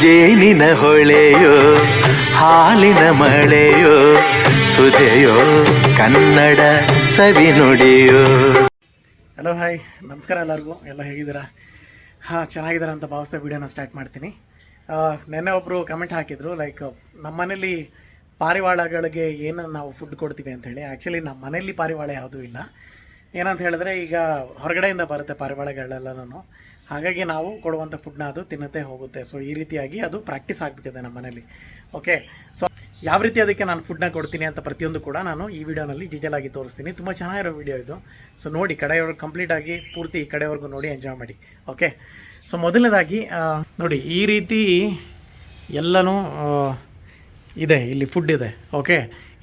ಜೇನಿನ ಹೊಳೆಯೋ, ಹಾಲಿನ ಮಳೆಯೋ, ಸುದೆಯೋ, ಕನ್ನಡ ಸವಿ ನುಡಿಯೋ. ಹಲೋ ಹಾಯ್ ನಮಸ್ಕಾರ ಎಲ್ಲರಿಗೂ. ಎಲ್ಲ ಹೇಗಿದ್ದೀರಾ? ಹಾಂ, ಚೆನ್ನಾಗಿದ್ದೀರಾ ಅಂತ ಭಾವಿಸ್ತಾ ವೀಡಿಯೋನ ಸ್ಟಾರ್ಟ್ ಮಾಡ್ತೀನಿ. ನಿನ್ನೆ ಒಬ್ಬರು ಕಮೆಂಟ್ ಹಾಕಿದ್ರು ಲೈಕ್ ನಮ್ಮ ಮನೇಲಿ ಪಾರಿವಾಳಗಳಿಗೆ ಏನು ನಾವು ಫುಡ್ ಕೊಡ್ತೀವಿ ಅಂಥೇಳಿ ಆ್ಯಕ್ಚುಲಿ ನಮ್ಮ ಮನೇಲಿ ಪಾರಿವಾಳ ಯಾವುದೂ ಇಲ್ಲ. ಏನಂತ ಹೇಳಿದ್ರೆ, ಈಗ ಹೊರಗಡೆಯಿಂದ ಬರುತ್ತೆ ಪಾರಿವಾಳಗಳೆಲ್ಲನೂ ಹಾಗಾಗಿ ನಾವು ಕೊಡುವಂಥ ಫುಡ್ನ ಅದು ತಿನ್ನುತ್ತೆ ಹೋಗುತ್ತೆ. ಸೊ ಈ ರೀತಿಯಾಗಿ ಅದು ಪ್ರಾಕ್ಟೀಸ್ ಆಗಿಬಿಟ್ಟಿದೆ ನಮ್ಮ ಮನೇಲಿ. ಓಕೆ ಸೊ ಯಾವ ರೀತಿ ಅದಕ್ಕೆ ನಾನು ಫುಡ್ನ ಕೊಡ್ತೀನಿ ಅಂತ ಪ್ರತಿಯೊಂದು ಕೂಡ ನಾನು ಈ ವಿಡಿಯೋನಲ್ಲಿ ಡೀಟೇಲ್ ಆಗಿ ತೋರಿಸ್ತೀನಿ. ತುಂಬ ಚೆನ್ನಾಗಿರೋ ವಿಡಿಯೋ ಇದು. ಸೊ ನೋಡಿ ಕಡೆಯವ್ರಿಗೆ ಕಂಪ್ಲೀಟ್ ಆಗಿ ಪೂರ್ತಿ ಕಡೆವರೆಗೂ ನೋಡಿ ಎಂಜಾಯ್ ಮಾಡಿ. ಓಕೆ ಸೊ ಮೊದಲನೇದಾಗಿ ನೋಡಿ, ಈ ರೀತಿ ಎಲ್ಲನೂ ಇದೆ, ಇಲ್ಲಿ ಫುಡ್ ಇದೆ. ಓಕೆ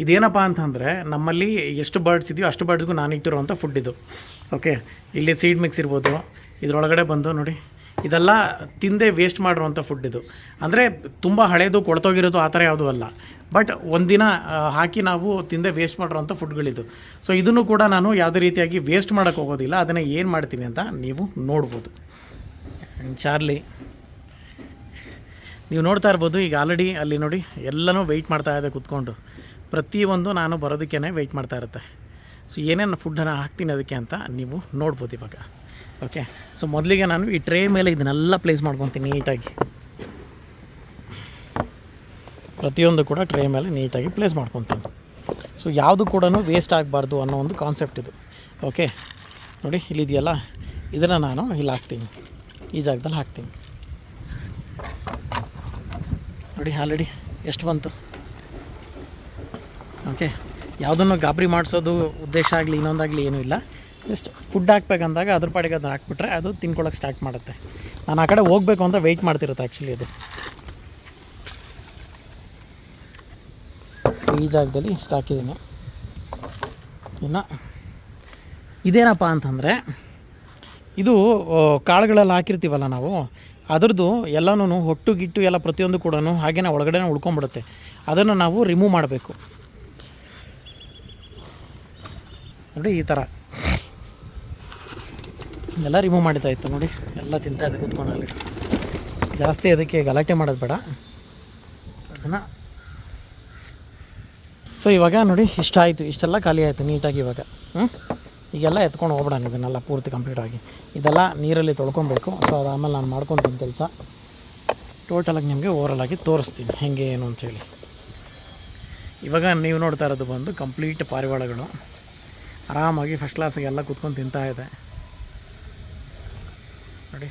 ಇದೇನಪ್ಪ ಅಂತಂದರೆ, ನಮ್ಮಲ್ಲಿ ಎಷ್ಟು ಬರ್ಡ್ಸ್ ಇದೆಯೋ ಅಷ್ಟು ಬರ್ಡ್ಸ್ಗೂ ನಾನು ಇಟ್ಟಿರುವಂಥ ಫುಡ್ ಇದು. ಓಕೆ ಇಲ್ಲಿ ಸೀಡ್ ಮಿಕ್ಸ್ ಇರ್ಬೋದು. ಇದರೊಳಗಡೆ ಬಂದು ನೋಡಿ, ಇದೆಲ್ಲ ತಿಂದೆ ವೇಸ್ಟ್ ಮಾಡಿರುವಂಥ ಫುಡ್ ಇದು. ಅಂದರೆ ತುಂಬ ಹಳೇದು ಕೊಳ್ತೋಗಿರೋದು ಆ ಥರ ಯಾವುದೂ ಅಲ್ಲ. ಬಟ್ ಒಂದಿನ ಹಾಕಿ ನಾವು ತಿಂದೆ ವೇಸ್ಟ್ ಮಾಡಿರೋಂಥ ಫುಡ್ಗಳಿದು ಸೊ ಇದನ್ನು ಕೂಡ ನಾನು ಯಾವುದೇ ರೀತಿಯಾಗಿ ವೇಸ್ಟ್ ಮಾಡೋಕ್ಕೆ ಹೋಗೋದಿಲ್ಲ. ಅದನ್ನು ಏನು ಮಾಡ್ತೀನಿ ಅಂತ ನೀವು ನೋಡ್ಬೋದು. ಚಾರ್ಲಿ ನೀವು ನೋಡ್ತಾ ಇರ್ಬೋದು, ಈಗ ಆಲ್ರೆಡಿ ಅಲ್ಲಿ ನೋಡಿ ಎಲ್ಲನೂ ವೆಯ್ಟ್ ಮಾಡ್ತಾ ಇದೆ ಕುತ್ಕೊಂಡು. ಪ್ರತಿಯೊಂದು ನಾನು ಬರೋದಕ್ಕೇ ವೆಯ್ಟ್ ಮಾಡ್ತಾ ಇರುತ್ತೆ. ಸೊ ಏನೇನು ಫುಡ್ಡನ್ನು ಹಾಕ್ತೀನಿ ಅದಕ್ಕೆ ಅಂತ ನೀವು ನೋಡ್ಬೋದು ಇವಾಗ. ಓಕೆ ಸೊ ಮೊದಲಿಗೆ ನಾನು ಈ ಟ್ರೇ ಮೇಲೆ ಇದನ್ನೆಲ್ಲ ಪ್ಲೇಸ್ ಮಾಡ್ಕೊತೀನಿ ನೀಟಾಗಿ. ಪ್ರತಿಯೊಂದು ಕೂಡ ಟ್ರೇ ಮೇಲೆ ನೀಟಾಗಿ ಪ್ಲೇಸ್ ಮಾಡ್ಕೊತೀನಿ. ಸೊ ಯಾವುದು ಕೂಡ ವೇಸ್ಟ್ ಆಗಬಾರ್ದು ಅನ್ನೋ ಒಂದು ಕಾನ್ಸೆಪ್ಟ್ ಇದು. ಓಕೆ ನೋಡಿ ಇಲ್ಲಿದೆಯಲ್ಲ ಇದನ್ನು ನಾನು ಇಲ್ಲಿ ಹಾಕ್ತೀನಿ. ಈ ಜಾಗದಲ್ಲಿ ಹಾಕ್ತೀನಿ. ನೋಡಿ ಆಲ್ರೆಡಿ ಎಷ್ಟು ಬಂತು? ಓಕೆ ಯಾವುದನ್ನು ಗಾಬರಿ ಮಾಡಿಸೋದು ಉದ್ದೇಶ ಆಗಲಿ, ಇನ್ನೊಂದಾಗಲಿ ಏನೂ ಇಲ್ಲ. ಜಸ್ಟ್ ಫುಡ್ ಹಾಕ್ಬೇಕಂದಾಗ ಅದ್ರ ಪಾಡಿಗೆ ಅದನ್ನ ಹಾಕ್ಬಿಟ್ರೆ ಅದು ತಿನ್ಕೊಳ್ಳೋಕೆ ಸ್ಟಾರ್ಟ್ ಮಾಡುತ್ತೆ. ನಾನು ಆ ಕಡೆ ಹೋಗಬೇಕು ಅಂತ ವೆಯ್ಟ್ ಮಾಡ್ತಿರುತ್ತೆ ಆ್ಯಕ್ಚುಲಿ ಅದು. ಈ ಜಾಗದಲ್ಲಿ ಇಷ್ಟು ಹಾಕಿದ್ದೀನಿ. ಇನ್ನು ಇದೇನಪ್ಪ ಅಂತಂದರೆ, ಇದು ಕಾಳುಗಳೆಲ್ಲ ಹಾಕಿರ್ತೀವಲ್ಲ ನಾವು, ಅದರದ್ದು ಎಲ್ಲನೂ ಹೊಟ್ಟು ಗಿಟ್ಟು ಎಲ್ಲ ಪ್ರತಿಯೊಂದು ಕೂಡ ಹಾಗೇನೆ ಒಳಗಡೆ ಉಳ್ಕೊಂಬಿಡುತ್ತೆ ಅದನ್ನು ನಾವು ರಿಮೂವ್ ಮಾಡಬೇಕು. ನೋಡಿ ಈ ಥರ ಎಲ್ಲ ರಿಮೂವ್ ಮಾಡಿತಾ ಇತ್ತು ನೋಡಿ. ಎಲ್ಲ ತಿಂತಾ ಇದೆ ಕೂತ್ಕೊಂಡಲ್ಲಿ. ಜಾಸ್ತಿ ಅದಕ್ಕೆ ಗಲಾಟೆ ಮಾಡೋದು ಬೇಡ. ಅದನ್ನು. ಸೊ ಇವಾಗ ನೋಡಿ, ಇಷ್ಟ ಆಯಿತು. ಇಷ್ಟೆಲ್ಲ ಖಾಲಿ ಆಯಿತು ನೀಟಾಗಿ ಇವಾಗ. ಹ್ಞೂ ಈಗೆಲ್ಲ ಎತ್ಕೊಂಡು ಹೋಗ್ಬಿಡೋಣ ಇದನ್ನೆಲ್ಲ ಪೂರ್ತಿ ಕಂಪ್ಲೀಟ್ ಆಗಿ. ಇದೆಲ್ಲ ನೀರಲ್ಲಿ ತೊಳ್ಕೊಬೇಕು. ಸೊ ಅದಾದಮೇಲೆ ನಾನು ಮಾಡ್ಕೊತೀನಿ ಕೆಲಸ. ಟೋಟಲಾಗಿ ನಿಮಗೆ ಓವರಲ್ ಆಗಿ ತೋರಿಸ್ತೀನಿ. ಹೆಂಗೆ ಏನು ಅಂಥೇಳಿ ಇವಾಗ ನೀವು ನೋಡ್ತಾ ಇರೋದು ಬಂದು ಕಂಪ್ಲೀಟ್ ಪಾರಿವಾಳಗಳು. ಆರಾಮಾಗಿ ಫಸ್ಟ್ ಕ್ಲಾಸಿಗೆಲ್ಲ ಕುತ್ಕೊಂಡು ತಿಂತಾ ಇದೆ. ನೋಡಿ.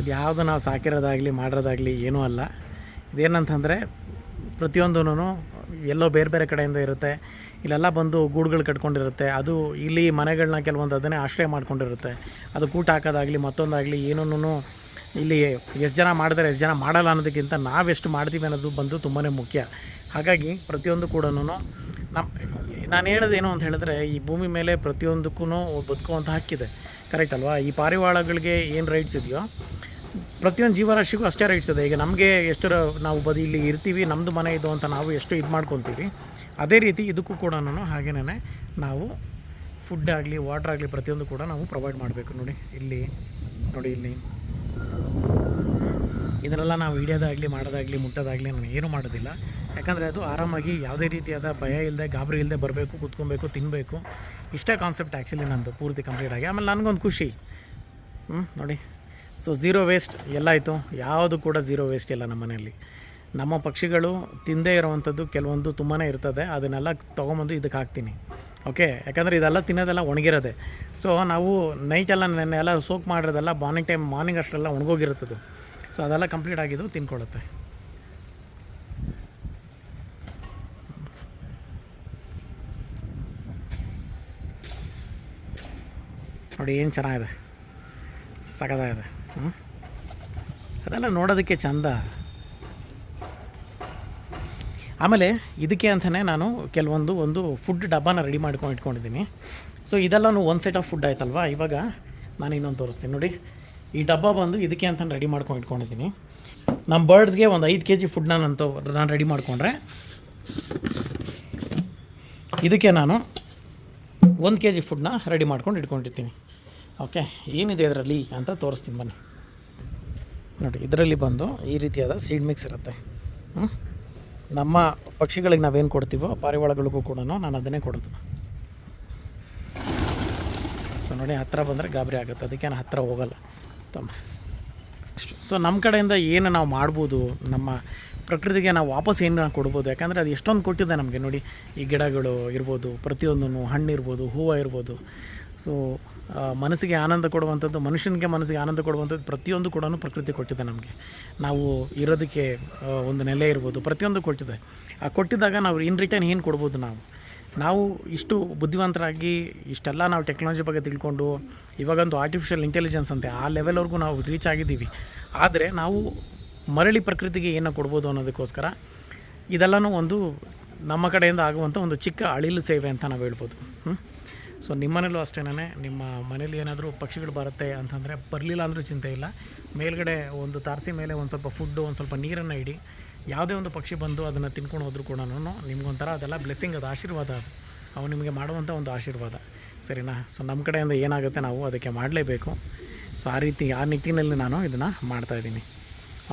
ಇದು ಯಾವುದು ನಾವು ಸಾಕಿರೋದಾಗಲಿ ಮಾಡಿರೋದಾಗಲಿ ಏನೂ ಅಲ್ಲ. ಇದೇನಂತಂದರೆ ಪ್ರತಿಯೊಂದೂ ಎಲ್ಲೋ ಬೇರೆ ಬೇರೆ ಕಡೆಯಿಂದ ಇರುತ್ತೆ. ಇಲ್ಲೆಲ್ಲ ಬಂದು ಗೂಡುಗಳು ಕಟ್ಕೊಂಡಿರುತ್ತೆ. ಅದು ಇಲ್ಲಿ ಮನೆಗಳನ್ನ ಕೆಲವೊಂದು ಅದನ್ನೇ ಆಶ್ರಯ ಮಾಡ್ಕೊಂಡಿರುತ್ತೆ. ಅದು ಕೂಟ ಹಾಕೋದಾಗಲಿ ಮತ್ತೊಂದಾಗಲಿ ಏನೂ ಇಲ್ಲಿ ಎಷ್ಟು ಜನ ಮಾಡಿದ್ರೆ, ಎಷ್ಟು ಜನ ಮಾಡಲ್ಲ ಅನ್ನೋದಕ್ಕಿಂತ ನಾವೆಷ್ಟು ಮಾಡ್ತೀವಿ ಅನ್ನೋದು ಬಂದು ತುಂಬಾ ಮುಖ್ಯ. ಹಾಗಾಗಿ ಪ್ರತಿಯೊಂದು ಕೂಡ ನಮ್ಮ ನಾನು ಹೇಳೋದೇನು ಅಂತ ಹೇಳಿದ್ರೆ, ಈ ಭೂಮಿ ಮೇಲೆ ಪ್ರತಿಯೊಂದಕ್ಕೂ ಬದುಕುವಂಥ ಹಕ್ಕಿದೆ. ಕರೆಕ್ಟ್ ಅಲ್ವಾ? ಈ ಪಾರಿವಾಳಗಳಿಗೆ ಏನು ರೈಟ್ಸ್ ಇದೆಯೋ, ಪ್ರತಿಯೊಂದು ಜೀವರಾಶಿಗೂ ಅಷ್ಟೇ ರೈಟ್ಸ್ ಇದೆ. ಈಗ ನಮಗೆ ಎಷ್ಟು ನಾವು ಬದಿ ಇಲ್ಲಿ ಇರ್ತೀವಿ ನಮ್ಮದು ಮನೆ ಇದು ಅಂತ ನಾವು ಎಷ್ಟು ಇದು ಮಾಡ್ಕೊತೀವಿ, ಅದೇ ರೀತಿ ಇದಕ್ಕೂ ಕೂಡ ನಾನು ಹಾಗೇನೇ ನಾವು ಫುಡ್ ಆಗಲಿ ವಾಟರ್ ಆಗಲಿ ಪ್ರತಿಯೊಂದು ಕೂಡ ನಾವು ಪ್ರೊವೈಡ್ ಮಾಡಬೇಕು ನೋಡಿ, ಇಲ್ಲಿ ನೋಡಿ ಇಲ್ಲಿ. ಇದನ್ನೆಲ್ಲ ನಾವು ಹಿಡಿಯೋದಾಗಲಿ ಮಾಡೋದಾಗಲಿ, ಮುಟ್ಟೋದಾಗಲಿ ನಾನು ಏನೂ ಮಾಡೋದಿಲ್ಲ. ಯಾಕಂದರೆ ಅದು ಆರಾಮಾಗಿ ಯಾವುದೇ ರೀತಿಯಾದ ಭಯ ಇಲ್ಲದೆ, ಗಾಬರಿ ಇಲ್ಲದೆ ಬರಬೇಕು, ಕುತ್ಕೊಬೇಕು ತಿನ್ನಬೇಕು ಇಷ್ಟೇ ಕಾನ್ಸೆಪ್ಟ್ ಆ್ಯಕ್ಚುಲಿ ನಂದು, ಪೂರ್ತಿ ಕಂಪ್ಲೀಟ್ ಆಗಿ. ಆಮೇಲೆ ನನಗೊಂದು ಖುಷಿ. ಹ್ಞೂ ನೋಡಿ. ಸೊ ಝೀರೋ ವೇಸ್ಟ್ ಎಲ್ಲ ಆಯಿತು ಯಾವುದು ಕೂಡ ಝೀರೋ ವೇಸ್ಟ್ ಇಲ್ಲ ನಮ್ಮ ಮನೆಯಲ್ಲಿ. ನಮ್ಮ ಪಕ್ಷಿಗಳು ತಿಂದೇ ಇರುವಂಥದ್ದು ಕೆಲವೊಂದು ತುಂಬಾ ಇರ್ತದೆ. ಅದನ್ನೆಲ್ಲ ತೊಗೊಂಬಂದು ಇದಕ್ಕೆ ಹಾಕ್ತೀನಿ. ಓಕೆ ಯಾಕಂದರೆ ಇದೆಲ್ಲ ತಿನ್ನೋದೆಲ್ಲ ಒಣಗಿರೋದೆ. ಸೊ ನಾವು ನೈಟೆಲ್ಲ ನೆನ್ನೆ ಎಲ್ಲ ಸೋಕ್ ಮಾಡಿರೋದೆಲ್ಲ ಮಾರ್ನಿಂಗ್ ಟೈಮ್ ಮಾರ್ನಿಂಗ್ ಅಷ್ಟೆಲ್ಲ ಒಣಗೋಗಿರುತ್ತದೆ. ಸೊ ಅದೆಲ್ಲ ಕಂಪ್ಲೀಟ್ ಆಗಿದ್ದು ತಿನ್ಕೊಳ್ಳುತ್ತೆ. ನೋಡಿ, ಏನು ಚೆನ್ನಾಗಿದೆ? ಸಖತ್ತಾಗಿದೆ ಹ್ಞೂ ಅದೆಲ್ಲ ನೋಡೋದಕ್ಕೆ ಚಂದ. ಆಮೇಲೆ ಇದಕ್ಕೆ ಅಂತಲೇ ನಾನು ಕೆಲವೊಂದು ಒಂದು ಫುಡ್ ಡಬ್ಬಾನ ರೆಡಿ ಮಾಡ್ಕೊಂಡು ಇಟ್ಕೊಂಡಿದ್ದೀನಿ. ಸೊ ಇದೆಲ್ಲನೂ ಒಂದು ಸೆಟ್ ಆಫ್ ಫುಡ್ ಆಯ್ತಲ್ವಾ? ಇವಾಗ ನಾನು ಇನ್ನೊಂದು ತೋರಿಸ್ತೀನಿ. ನೋಡಿ, ಈ ಡಬ್ಬ ಬಂದು ಇದಕ್ಕೆ ಅಂತ ರೆಡಿ ಮಾಡ್ಕೊಂಡು ಇಟ್ಕೊಂಡಿದ್ದೀನಿ. ನಮ್ಮ ಬರ್ಡ್ಸ್ಗೆ ಒಂದು ಐದು ಕೆ ಜಿ ಫುಡ್ನ ನಾನು ನಾನು ರೆಡಿ ಮಾಡಿಕೊಂಡ್ರೆ. ಇದಕ್ಕೆ ನಾನು ಒಂದು ಕೆ ಜಿ ಫುಡ್ನ ರೆಡಿ ಮಾಡ್ಕೊಂಡು ಇಟ್ಕೊಂಡಿರ್ತೀನಿ. ಓಕೆ, ಏನಿದೆ ಇದರಲ್ಲಿ ಅಂತ ತೋರಿಸ್ತೀನಿ ಬನ್ನಿ. ನೋಡಿ, ಇದರಲ್ಲಿ ಬಂದು ಈ ರೀತಿಯಾದ ಸೀಡ್ ಮಿಕ್ಸ್ ಇರುತ್ತೆ. ಹ್ಞೂ ನಮ್ಮ ಪಕ್ಷಿಗಳಿಗೆ ನಾವೇನು ಕೊಡ್ತೀವೋ ಪಾರಿವಾಳಗಳಿಗೂ ಕೂಡ ನಾನು ಅದನ್ನೇ ಕೊಡೋದು. ಸೊ ನೋಡಿ ಹತ್ತಿರ ಬಂದರೆ ಗಾಬರಿ ಆಗುತ್ತೆ. ಅದಕ್ಕೆ ನಾನು ಹತ್ತಿರ ಹೋಗಲ್ಲ. ತಮ್ಮ. ಸೊ ನಮ್ಮ ಕಡೆಯಿಂದ ಏನು ನಾವು ಮಾಡ್ಬೋದು, ನಮ್ಮ ಪ್ರಕೃತಿಗೆ ನಾವು ವಾಪಸ್ ಏನು ಕೊಡ್ಬೋದು, ಯಾಕಂದರೆ ಅದು ಎಷ್ಟೊಂದು ಕೊಟ್ಟಿದೆ ನಮಗೆ. ನೋಡಿ, ಈ ಗಿಡಗಳು ಇರ್ಬೋದು ಪ್ರತಿಯೊಂದೂ ಹಣ್ಣು ಇರ್ಬೋದು ಹೂವು ಇರ್ಬೋದು. ಸೊ ಮನಸ್ಸಿಗೆ ಆನಂದ ಕೊಡುವಂಥದ್ದು, ಮನುಷ್ಯನಿಗೆ ಮನಸ್ಸಿಗೆ ಆನಂದ ಕೊಡುವಂಥದ್ದು ಪ್ರತಿಯೊಂದು ಕೂಡ ಪ್ರಕೃತಿ ಕೊಟ್ಟಿದೆ ನಮಗೆ. ನಾವು ಇರೋದಕ್ಕೆ ಒಂದು ನೆಲೆ ಇರ್ಬೋದು, ಪ್ರತಿಯೊಂದು ಕೊಟ್ಟಿದೆ. ಆ, ಕೊಟ್ಟಿದ್ದಾಗ ನಾವು ಇನ್ ರಿಟರ್ನ್ ಏನು ಕೊಡ್ಬೋದು ನಾವು? ನಾವು ಇಷ್ಟು ಬುದ್ಧಿವಂತರಾಗಿ ಇಷ್ಟೆಲ್ಲ ನಾವು ಟೆಕ್ನಾಲಜಿ ಬಗ್ಗೆ ತಿಳ್ಕೊಂಡು, ಇವಾಗಂತೂ ಆರ್ಟಿಫಿಷಿಯಲ್ ಇಂಟೆಲಿಜೆನ್ಸ್ ಅಂತೆ, ಆ ಲೆವೆಲ್ವರೆಗೂ ನಾವು ರೀಚ್ ಆಗಿದ್ದೀವಿ. ಆದರೆ ನಾವು ಮರಳಿ ಪ್ರಕೃತಿಗೆ ಏನೋ ಕೊಡ್ಬೋದು ಅನ್ನೋದಕ್ಕೋಸ್ಕರ ಇದೆಲ್ಲನೂ ಒಂದು ನಮ್ಮ ಕಡೆಯಿಂದ ಆಗುವಂಥ ಒಂದು ಚಿಕ್ಕ ಅಳಿಲು ಸೇವೆ ಅಂತ ನಾವು ಹೇಳ್ಬೋದು. ಹ್ಞೂ ಸೊ ನಿಮ್ಮನೇಲೂ ಅಷ್ಟೇನೇ ನಿಮ್ಮ ಮನೇಲಿ ಏನಾದರೂ ಪಕ್ಷಿಗಳು ಬರುತ್ತೆ ಅಂತಂದರೆ ಬರಲಿಲ್ಲ ಅಂದರೂ ಚಿಂತೆ ಇಲ್ಲ. ಮೇಲ್ಗಡೆ ಒಂದು ತಾರಸಿ ಮೇಲೆ ಒಂದು ಸ್ವಲ್ಪ ಫುಡ್ಡು ಒಂದು ಸ್ವಲ್ಪ ನೀರನ್ನು ಇಡಿ. ಯಾವುದೇ ಒಂದು ಪಕ್ಷಿ ಬಂದು ಅದನ್ನು ತಿನ್ಕೊಂಡು ಹೋದರೂ ಕೂಡ ನಿಮಗೊಂಥರ ಅದೆಲ್ಲ ಬ್ಲೆಸ್ಸಿಂಗ್ ಅದು ಆಶೀರ್ವಾದ ಅದು. ಅವು ನಿಮಗೆ ಮಾಡುವಂಥ ಒಂದು ಆಶೀರ್ವಾದ. ಸರಿನಾ? ಸೊ ನಮ್ಮ ಕಡೆಯಿಂದ ಏನಾಗುತ್ತೆ ನಾವು ಅದಕ್ಕೆ ಮಾಡಲೇಬೇಕು. ಸೊ ಆ ರೀತಿ, ಆ ನಿಟ್ಟಿನಲ್ಲಿ ನಾನು ಇದನ್ನು ಮಾಡ್ತಾಯಿದ್ದೀನಿ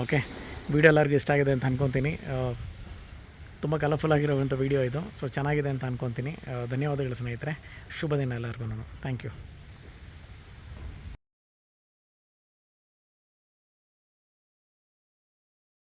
ಓಕೆ ವೀಡಿಯೋ ಎಲ್ಲರಿಗೂ ಇಷ್ಟ ಆಗಿದೆ ಅಂತ ಅನ್ಕೊತೀನಿ. ತುಂಬ ಕಲರ್ಫುಲ್ ಆಗಿರುವಂಥ ವಿಡಿಯೋ ಇದು. ಸೊ ಚೆನ್ನಾಗಿದೆ ಅಂತ ಅಂದ್ಕೊತೀನಿ ಧನ್ಯವಾದಗಳು ಸ್ನೇಹಿತರೆ. ಶುಭ ದಿನ ಎಲ್ಲರಿಗೂ ಥ್ಯಾಂಕ್ ಯು